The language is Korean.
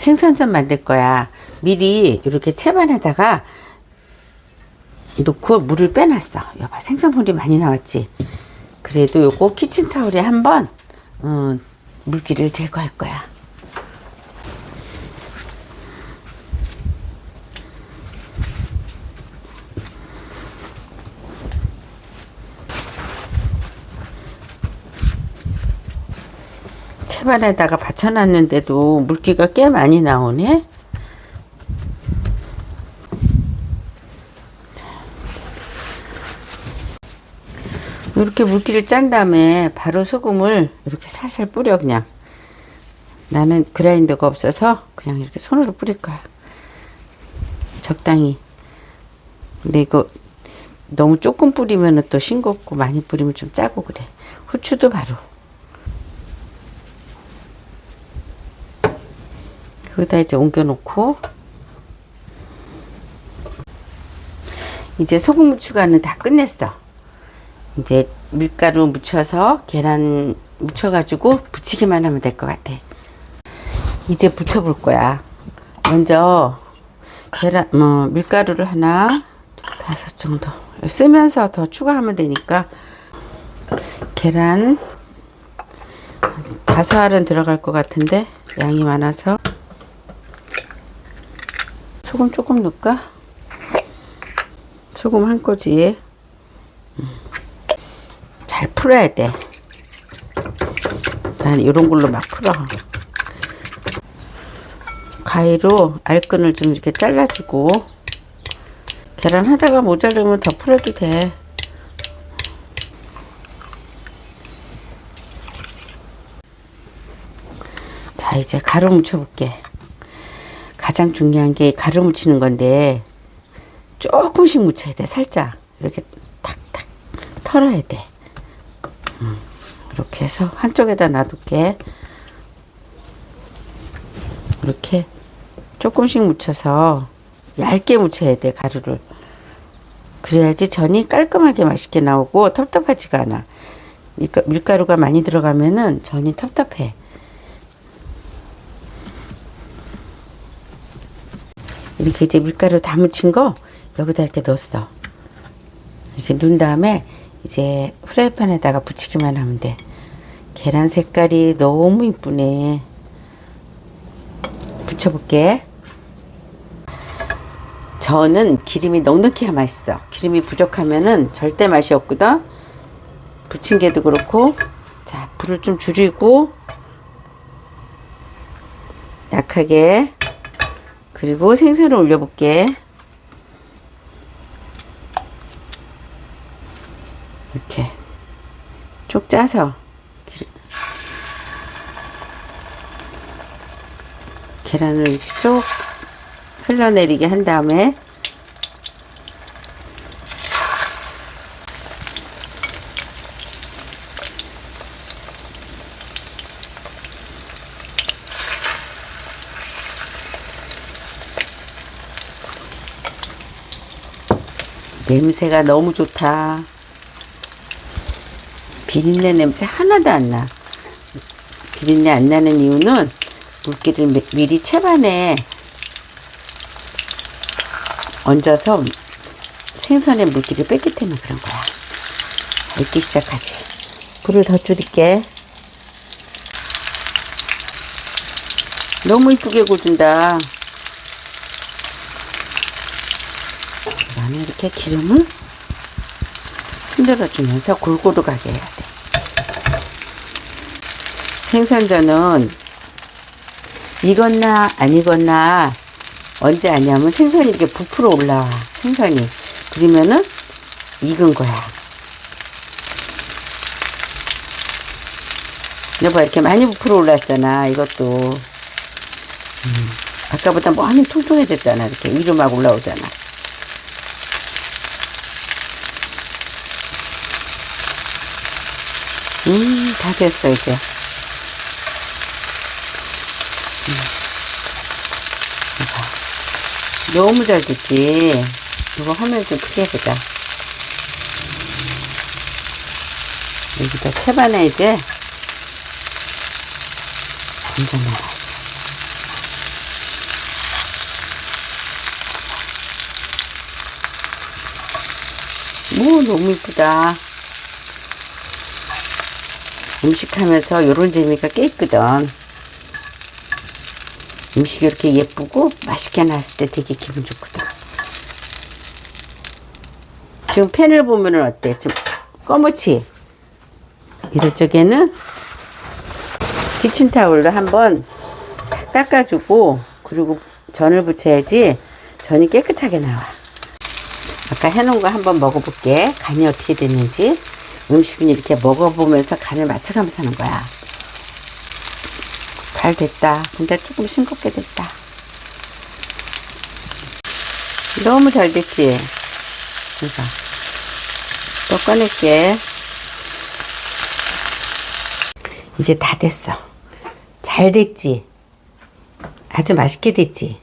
생선전 만들 거야. 미리 이렇게 채반에다가 넣고 물을 빼놨어. 여봐 생선물이 많이 나왔지. 그래도 요거 키친타올에 한번 어, 물기를 제거할 거야. 채반에다가 받쳐놨는데도 물기가 꽤 많이 나오네. 이렇게 물기를 짠 다음에 바로 소금을 이렇게 살살 뿌려 그냥. 나는 그라인더가 없어서 그냥 이렇게 손으로 뿌릴 거야. 적당히. 근데 이거 너무 조금 뿌리면 또 싱겁고 많이 뿌리면 좀 짜고 그래. 후추도 바로. 거기다 이제 옮겨놓고 이제 소금 무추가는 다 끝냈어. 이제 밀가루 묻혀서 계란 묻혀가지고 부치기만 하면 될 것 같아. 이제 부쳐볼 거야. 먼저 계란 뭐 밀가루를 하나 다섯 정도 쓰면서 더 추가하면 되니까 계란 다섯 알은 들어갈 것 같은데 양이 많아서 소금 조금 넣을까? 소금 한 꼬지에 음. 잘 풀어야 돼. 난 이런 걸로 막 풀어. 가위로 알끈을 좀 이렇게 잘라주고 계란 하다가 모자르면 더 풀어도 돼. 자 이제 가루 묻혀볼게. 가장 중요한 게 가루 묻히는 건데 조금씩 묻혀야 돼 살짝. 이렇게 탁탁 털어야 돼. 음, 이렇게 해서 한쪽에다 놔둘게. 이렇게 조금씩 묻혀서 얇게 묻혀야 돼 가루를. 그래야지 전이 깔끔하게 맛있게 나오고 텁텁하지가 않아. 밀가, 밀가루가 많이 들어가면은 전이 텁텁해 이렇게 이제 밀가루 다 묻힌 거 여기다 이렇게 넣었어. 이렇게 넣은 다음에 이제 프라이팬에다가 붙이기만 하면 돼. 계란 색깔이 너무 이쁘네. 붙여볼게. 저는 기름이 넉넉해야 맛있어. 기름이 부족하면은 절대 맛이 없거든. 부친 게도 그렇고. 자, 불을 좀 줄이고 약하게 그리고 생선을 올려볼게. 이렇게 쭉 짜서 계란을 이렇게 쭉 흘러내리게 한 다음에 냄새가 너무 좋다. 비린내 냄새 하나도 안 나. 비린내 안 나는 이유는 물기를 미- 미리 채반에 얹어서 생선의 물기를 뺐기 때문에 그런 거야. 익기 시작하지. 불을 더 줄일게. 너무 이쁘게 구워준다. 나는 이렇게 기름을 흔들어주면서 골고루 가게 해야 돼. 생선전은 익었나 안 익었나 언제 아냐면 생선이 이렇게 부풀어 올라와 생선이 그러면은 익은 거야. 여봐 이렇게 많이 부풀어 올랐잖아 이것도 음, 아까보다 많이 통통해졌잖아 이렇게 위로 막 올라오잖아. 음, 다 됐어, 이제. 음. 너무 잘 됐지? 이거 화면 좀 크게 해보자. 여기다 채반에 이제 완전 말아. 오, 너무 이쁘다. 음식하면서 요런 재미가 꽤 있거든. 음식이 이렇게 예쁘고 맛있게 나왔을 때 되게 기분 좋거든. 지금 펜을 보면은 어때? 좀 꺼무치? 이럴 적에는 키친타올로 한번 싹 닦아주고 그리고 전을 붙여야지 전이 깨끗하게 나와. 아까 해놓은 거 한번 먹어볼게. 간이 어떻게 됐는지. 음식은 이렇게 먹어보면서 간을 맞춰가면서 하는 거야. 잘 됐다. 근데 조금 싱겁게 됐다. 너무 잘 됐지? 그래서 또 꺼낼게. 이제 다 됐어. 잘 됐지? 아주 맛있게 됐지?